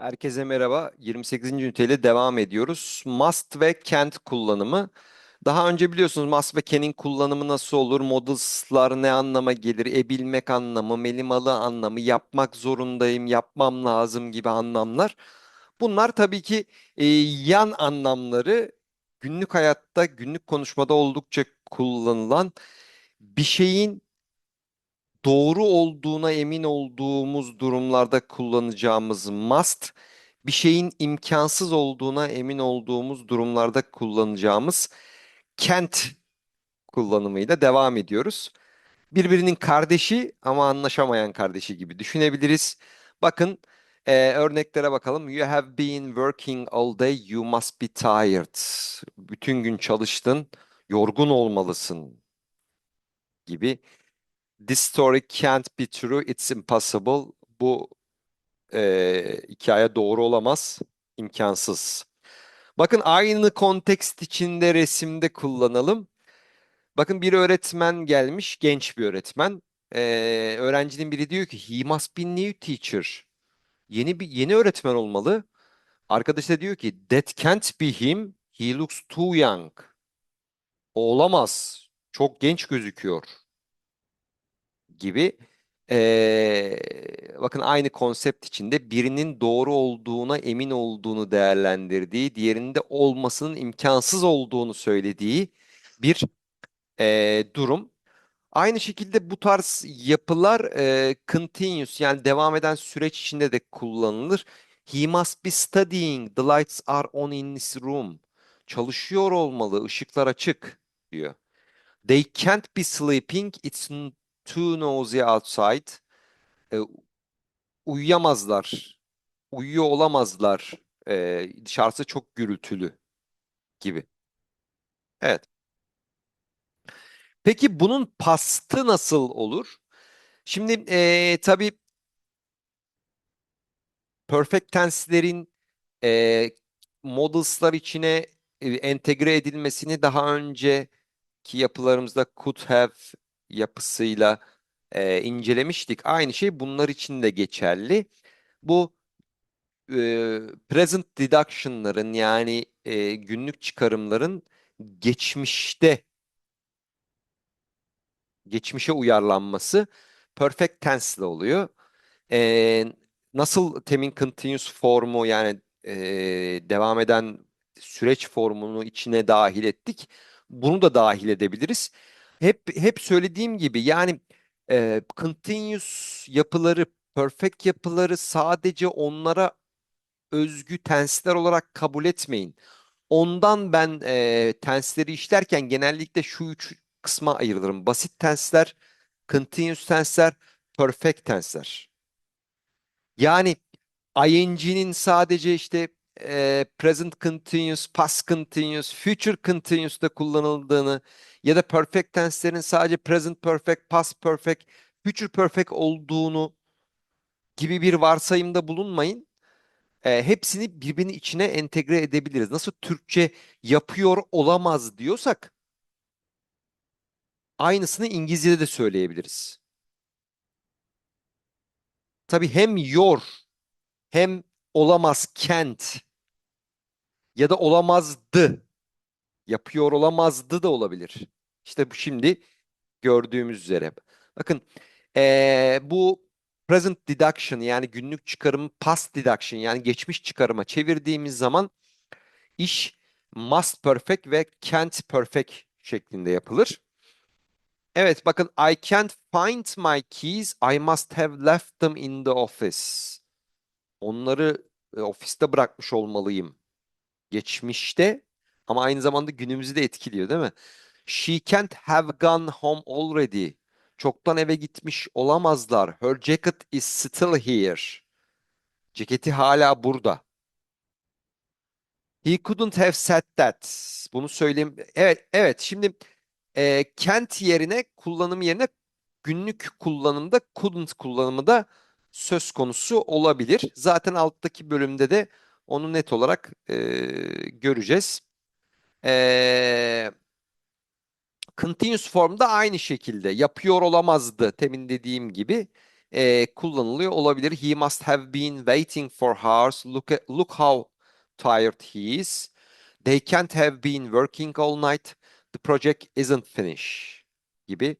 Herkese merhaba. 28. üniteyle devam ediyoruz. Must ve can't kullanımı. Daha önce biliyorsunuz must ve can'in kullanımı nasıl olur? Modals'lar ne anlama gelir? Ebilmek anlamı, melimalı anlamı, yapmak zorundayım, yapmam lazım gibi anlamlar. Bunlar tabii ki e, yan anlamları günlük hayatta, günlük konuşmada oldukça kullanılan bir şeyin doğru olduğuna emin olduğumuz durumlarda kullanacağımız must, bir şeyin imkansız olduğuna emin olduğumuz durumlarda kullanacağımız can't kullanımıyla devam ediyoruz. Birbirinin kardeşi ama anlaşamayan kardeşi gibi düşünebiliriz. Bakın e, örneklere bakalım. You have been working all day, you must be tired. Bütün gün çalıştın, yorgun olmalısın gibi. This story can't be true, it's impossible. Bu e, hikaye doğru olamaz, imkansız. Bakın aynı kontekst içinde resimde kullanalım. Bakın bir öğretmen gelmiş, genç bir öğretmen. E, öğrencinin biri diyor ki, he must be new teacher. Yeni bir yeni öğretmen olmalı. Arkadaş da diyor ki, that can't be him, he looks too young. O olamaz, çok genç gözüküyor gibi. Ee, bakın aynı konsept içinde birinin doğru olduğuna emin olduğunu değerlendirdiği, diğerinde olmasının imkansız olduğunu söylediği bir ee, durum. Aynı şekilde bu tarz yapılar e, continuous yani devam eden süreç içinde de kullanılır. He must be studying. The lights are on in this room. Çalışıyor olmalı, ışıklar açık diyor. They can't be sleeping. It's too noisy outside. E, uyuyamazlar. Uyuyor olamazlar. E, dışarısı çok gürültülü gibi. Evet. Peki bunun pastı nasıl olur? Şimdi e, tabii perfect tense'lerin e, modals'lar içine e, entegre edilmesini daha önceki yapılarımızda could have yapısıyla e, incelemiştik. Aynı şey bunlar için de geçerli. Bu e, present deduction'ların yani e, günlük çıkarımların geçmişte geçmişe uyarlanması perfect tense ile oluyor. E, nasıl temin continuous formu yani e, devam eden süreç formunu içine dahil ettik. Bunu da dahil edebiliriz. Hep hep söylediğim gibi yani e, continuous yapıları, perfect yapıları sadece onlara özgü tensler olarak kabul etmeyin. Ondan ben e, tensleri işlerken genellikle şu üç kısma ayırırım. Basit tensler, continuous tensler, perfect tensler. Yani ing'nin sadece işte e, present continuous, past continuous, future continuous'ta kullanıldığını ya da perfect tense'lerin sadece present perfect, past perfect, future perfect olduğunu gibi bir varsayımda bulunmayın. E, hepsini birbirinin içine entegre edebiliriz. Nasıl Türkçe yapıyor olamaz diyorsak aynısını İngilizce'de de söyleyebiliriz. Tabii hem your hem olamaz can't ya da olamazdı yapıyor olamazdı da olabilir. İşte bu şimdi gördüğümüz üzere. Bakın ee, bu present deduction yani günlük çıkarımı past deduction yani geçmiş çıkarıma çevirdiğimiz zaman iş must perfect ve can't perfect şeklinde yapılır. Evet bakın I can't find my keys. I must have left them in the office. Onları e, ofiste bırakmış olmalıyım. Geçmişte ama aynı zamanda günümüzü de etkiliyor değil mi? She can't have gone home already. Çoktan eve gitmiş olamazlar. Her jacket is still here. Ceketi hala burada. He couldn't have said that. Bunu söyleyeyim. Evet, evet. Şimdi e, can't yerine kullanım yerine günlük kullanımda couldn't kullanımı da söz konusu olabilir. Zaten alttaki bölümde de onu net olarak e, göreceğiz. E, continuous formda aynı şekilde yapıyor olamazdı temin dediğim gibi. e, kullanılıyor olabilir. He must have been waiting for hours. Look at, look how tired he is. They can't have been working all night. The project isn't finished gibi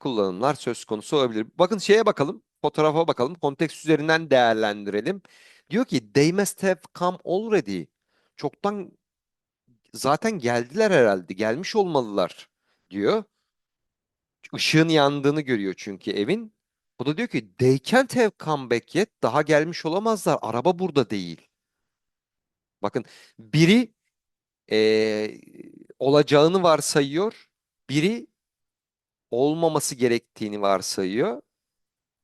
kullanımlar söz konusu olabilir. Bakın şeye bakalım. Fotoğrafa bakalım. Konteks üzerinden değerlendirelim. Diyor ki they must have come already. Çoktan zaten geldiler herhalde. Gelmiş olmalılar diyor. Işığın yandığını görüyor çünkü evin. O da diyor ki they can't have come back yet. Daha gelmiş olamazlar. Araba burada değil. Bakın biri eee, olacağını varsayıyor. Biri olmaması gerektiğini varsayıyor.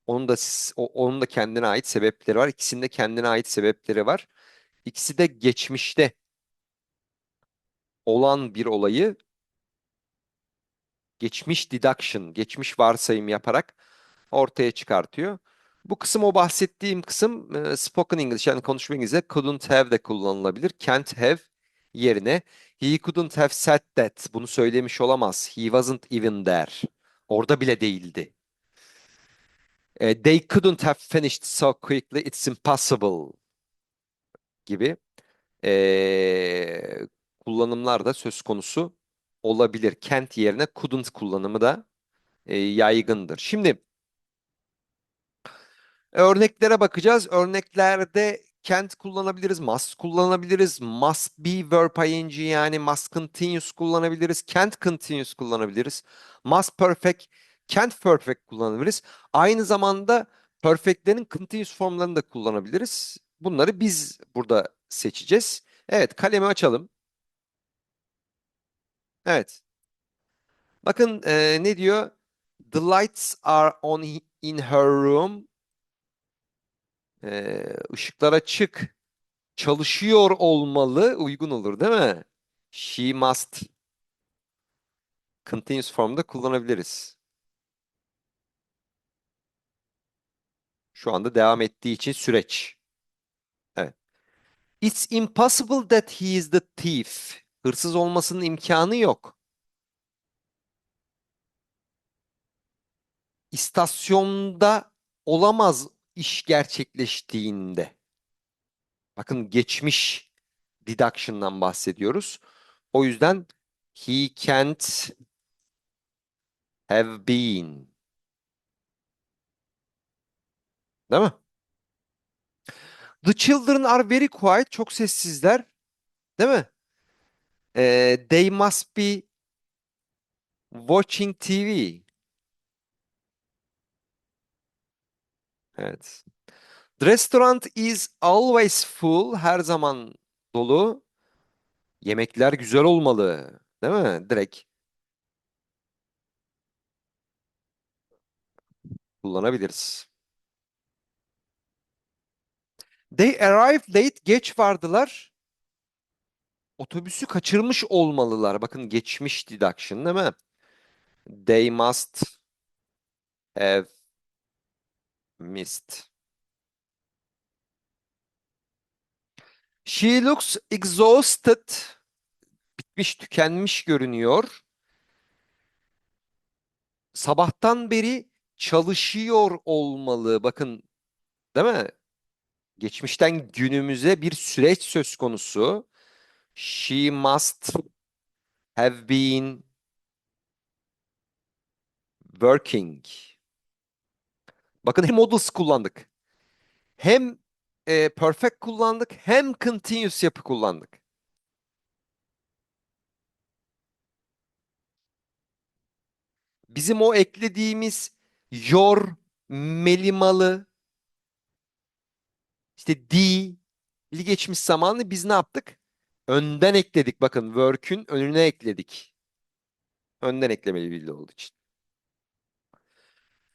Onun da onun da kendine ait sebepleri var. İkisinin de kendine ait sebepleri var. İkisi de geçmişte olan bir olayı geçmiş deduction, geçmiş varsayım yaparak ortaya çıkartıyor. Bu kısım o bahsettiğim kısım e, spoken English yani konuşma İngilizce couldn't have de kullanılabilir. Can't have yerine he couldn't have said that. Bunu söylemiş olamaz. He wasn't even there. Orada bile değildi. E, they couldn't have finished so quickly. It's impossible gibi e, kullanımlar da söz konusu olabilir. Can't yerine couldn't kullanımı da e, yaygındır. Şimdi Örneklere bakacağız. Örneklerde can't kullanabiliriz, must kullanabiliriz, must be verb ing yani must continuous kullanabiliriz, can't continuous kullanabiliriz, must perfect, can't perfect kullanabiliriz. Aynı zamanda perfectlerin continuous formlarını da kullanabiliriz. Bunları biz burada seçeceğiz. Evet, kalemi açalım. Evet. Bakın e, ne diyor? The lights are on in her room. Işıklar açık. Çalışıyor olmalı. Uygun olur değil mi? She must. Continuous formda kullanabiliriz. Şu anda devam ettiği için süreç. Evet. It's impossible that he is the thief. Hırsız olmasının imkanı yok. İstasyonda olamaz iş gerçekleştiğinde. Bakın geçmiş deduction'dan bahsediyoruz. O yüzden he can't have been. Değil mi? The children are very quiet. Çok sessizler. Değil mi? Ee, they must be watching TV. Evet. The restaurant is always full. Her zaman dolu. Yemekler güzel olmalı. Değil mi? Direkt kullanabiliriz. They arrived late. Geç vardılar. Otobüsü kaçırmış olmalılar. Bakın geçmiş deduction değil mi? They must have missed. She looks exhausted. Bitmiş, tükenmiş görünüyor. Sabahtan beri çalışıyor olmalı. Bakın, değil mi? Geçmişten günümüze bir süreç söz konusu. She must have been working. Bakın hem modals kullandık. Hem e, perfect kullandık, hem continuous yapı kullandık. Bizim o eklediğimiz yor, melimalı, işte di, li geçmiş zamanı biz ne yaptık? Önden ekledik. Bakın work'ün önüne ekledik. Önden eklemeli bildi olduğu için.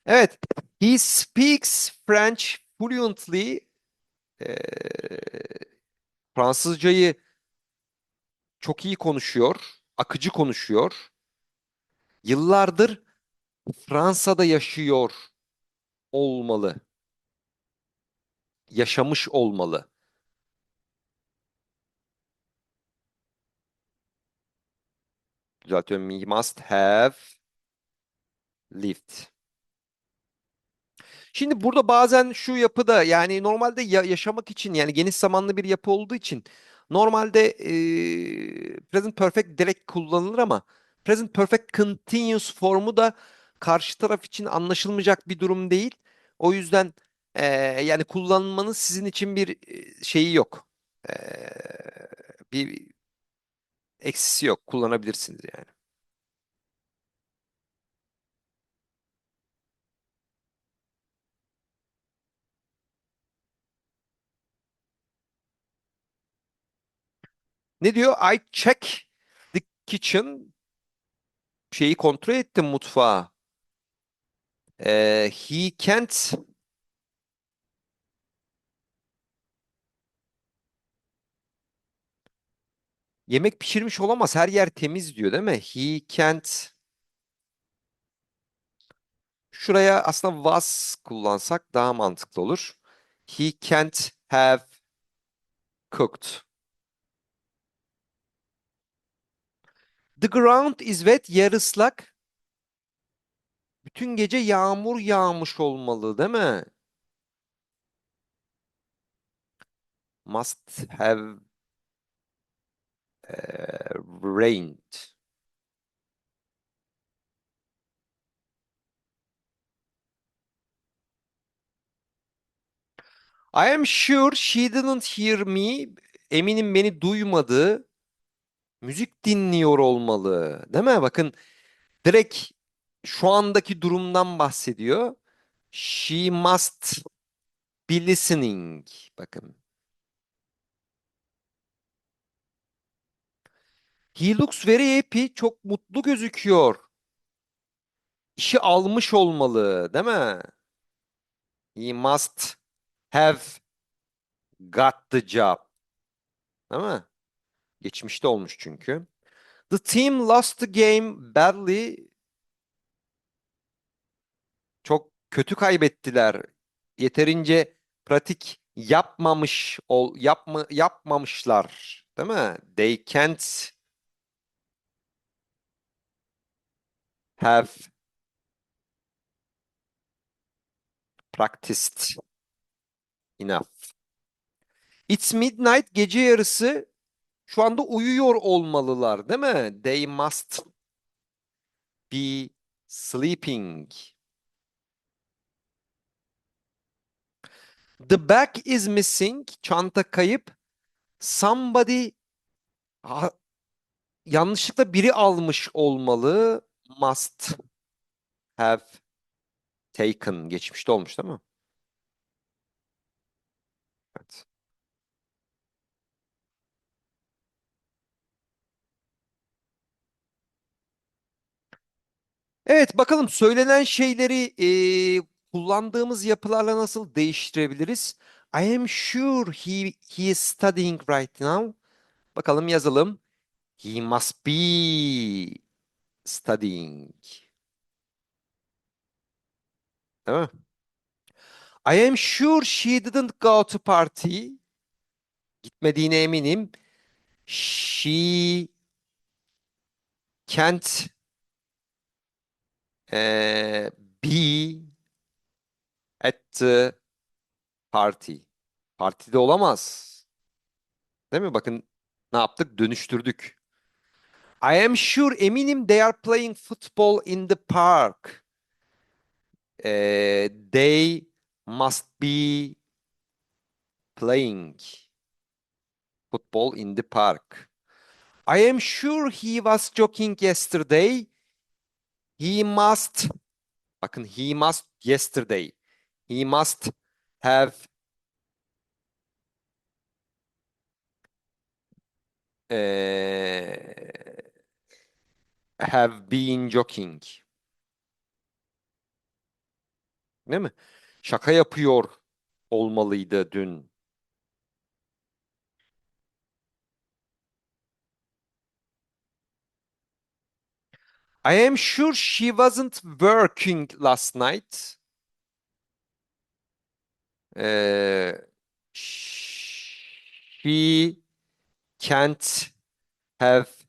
Evet. He speaks French fluently. Ee, Fransızcayı çok iyi konuşuyor. Akıcı konuşuyor. Yıllardır Fransa'da yaşıyor olmalı. Yaşamış olmalı. Düzeltiyorum. He must have lived. Şimdi burada bazen şu yapıda yani normalde ya- yaşamak için yani geniş zamanlı bir yapı olduğu için normalde eee, present perfect direkt kullanılır ama present perfect continuous formu da karşı taraf için anlaşılmayacak bir durum değil. O yüzden eee, yani kullanmanın sizin için bir şeyi yok. Eee, bir eksisi yok. Kullanabilirsiniz yani. Ne diyor? I check the kitchen. Şeyi kontrol ettim mutfağı. Ee, he can't yemek pişirmiş olamaz. Her yer temiz diyor değil mi? He can't şuraya aslında was kullansak daha mantıklı olur. He can't have cooked. The ground is wet. Yer ıslak. Bütün gece yağmur yağmış olmalı değil mi? Must have eh, rained. I am sure she didn't hear me. Eminim beni duymadı. Müzik dinliyor olmalı. Değil mi? Bakın direkt şu andaki durumdan bahsediyor. She must be listening. Bakın. Looks very happy. Çok mutlu gözüküyor. İşi almış olmalı, değil mi? He must have got the job. Değil mi? Geçmişte olmuş çünkü. The team lost the game badly. Çok kötü kaybettiler. Yeterince pratik yapmamış ol yapma yapmamışlar, değil mi? They can't have practiced enough. It's midnight, gece yarısı. Şu anda uyuyor olmalılar, değil mi? They must be sleeping. The bag is missing. Çanta kayıp. Somebody ha- yanlışlıkla biri almış olmalı. Must have taken. Geçmişte olmuş değil mi? Evet. Evet bakalım söylenen şeyleri eee, kullandığımız yapılarla nasıl değiştirebiliriz? I am sure he, he is studying right now. Bakalım yazalım. He must be studying. Değil mi? I am sure she didn't go to party. Gitmediğine eminim. She can't eee, be at the party. Partide olamaz. Değil mi? Bakın ne yaptık? Dönüştürdük. I am sure eminim they are playing football in the park. Eee, they must be playing football in the park. I am sure he was joking yesterday. He must, bakın he must yesterday. He must have eee, have been joking. Değil mi? Şaka yapıyor olmalıydı dün. I am sure she wasn't working last night. Eee, she can't have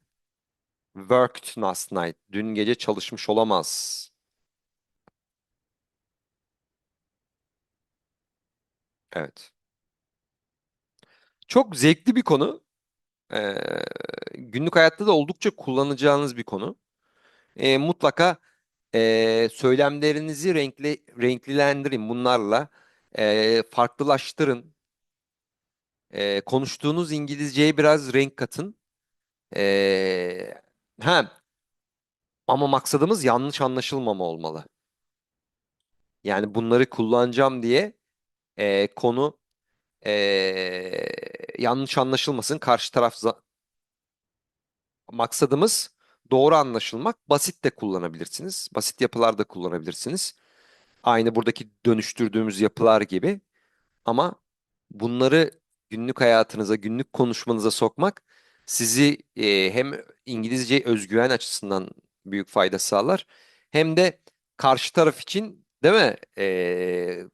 worked last night. Dün gece çalışmış olamaz. Evet. Çok zevkli bir konu. Ee, günlük hayatta da oldukça kullanacağınız bir konu. Ee, mutlaka ee, söylemlerinizi renkli renklilendirin bunlarla. Ee, farklılaştırın. Ee, konuştuğunuz İngilizceye biraz renk katın. Ee, ha, ama maksadımız yanlış anlaşılmama olmalı. Yani bunları kullanacağım diye ee, konu ee, yanlış anlaşılmasın. Karşı taraf maksadımız doğru anlaşılmak. Basit de kullanabilirsiniz. Basit yapılar da kullanabilirsiniz. Aynı buradaki dönüştürdüğümüz yapılar gibi. Ama bunları günlük hayatınıza, günlük konuşmanıza sokmak sizi e, hem İngilizce özgüven açısından büyük fayda sağlar. Hem de karşı taraf için değil mi? E,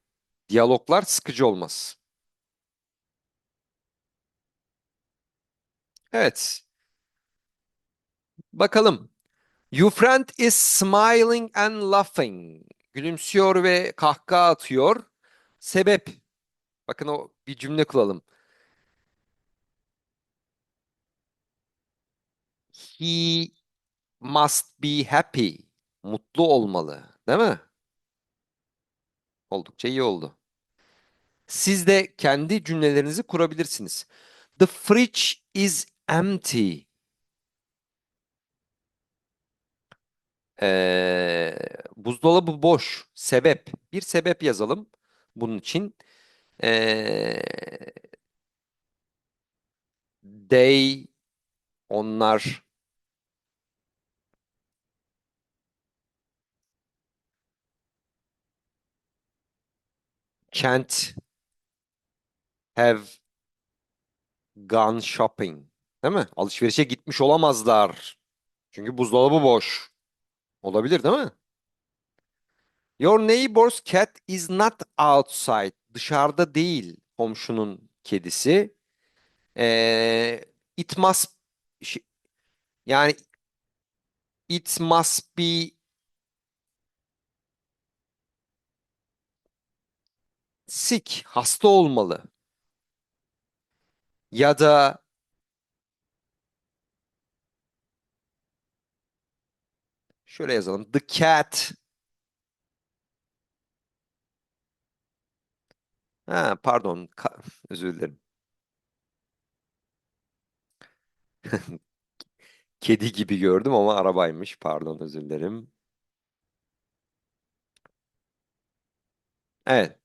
diyaloglar sıkıcı olmaz. Evet. Bakalım. Your friend is smiling and laughing. Gülümsüyor ve kahkaha atıyor. Sebep. Bakın o bir cümle kuralım. He must be happy. Mutlu olmalı, değil mi? Oldukça iyi oldu. Siz de kendi cümlelerinizi kurabilirsiniz. The fridge is empty. Ee, buzdolabı boş. Sebep. Bir sebep yazalım bunun için. Ee, they, onlar can't have gone shopping. Değil mi? Alışverişe gitmiş olamazlar. Çünkü buzdolabı boş. Olabilir değil mi? Your neighbor's cat is not outside. Dışarıda değil komşunun kedisi. Ee, it must ş- yani it must be sick. Hasta olmalı. Ya da şöyle yazalım. The cat Ha, pardon. Ka- özür dilerim. Kedi gibi gördüm ama arabaymış. Pardon özür dilerim. Evet.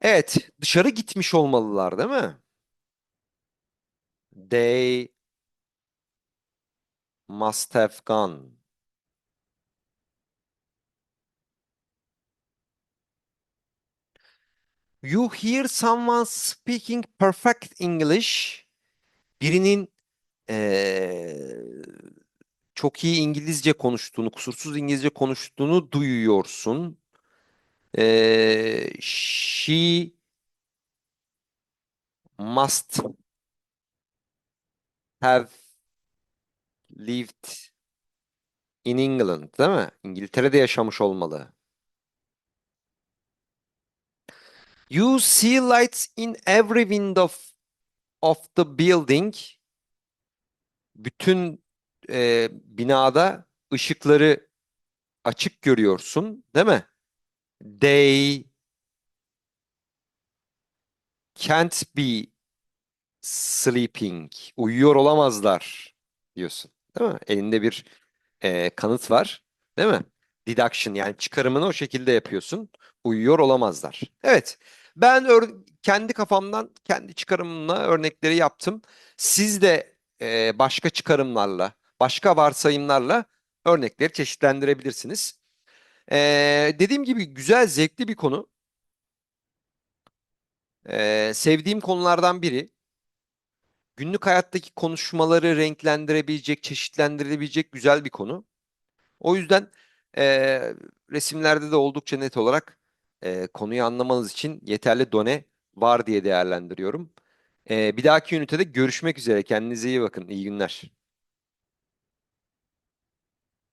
Evet. Dışarı gitmiş olmalılar değil mi? They must have gone. You hear someone speaking perfect English. Birinin eee, çok iyi İngilizce konuştuğunu, kusursuz İngilizce konuştuğunu duyuyorsun. Eee, she must have lived in England, değil mi? İngiltere'de yaşamış olmalı. You see lights in every window of the building. Bütün e, binada ışıkları açık görüyorsun, değil mi? They can't be sleeping. Uyuyor olamazlar diyorsun, değil mi? Elinde bir e, kanıt var, değil mi? Deduction yani çıkarımını o şekilde yapıyorsun. Uyuyor olamazlar. Evet, ben kendi kafamdan kendi çıkarımımla örnekleri yaptım. Siz de e, başka çıkarımlarla, başka varsayımlarla örnekleri çeşitlendirebilirsiniz. E, dediğim gibi güzel, zevkli bir konu. E, sevdiğim konulardan biri. Günlük hayattaki konuşmaları renklendirebilecek, çeşitlendirebilecek güzel bir konu. O yüzden eee, resimlerde de oldukça net olarak eee, konuyu anlamanız için yeterli done var diye değerlendiriyorum. Eee, bir dahaki ünitede görüşmek üzere. Kendinize iyi bakın. İyi günler.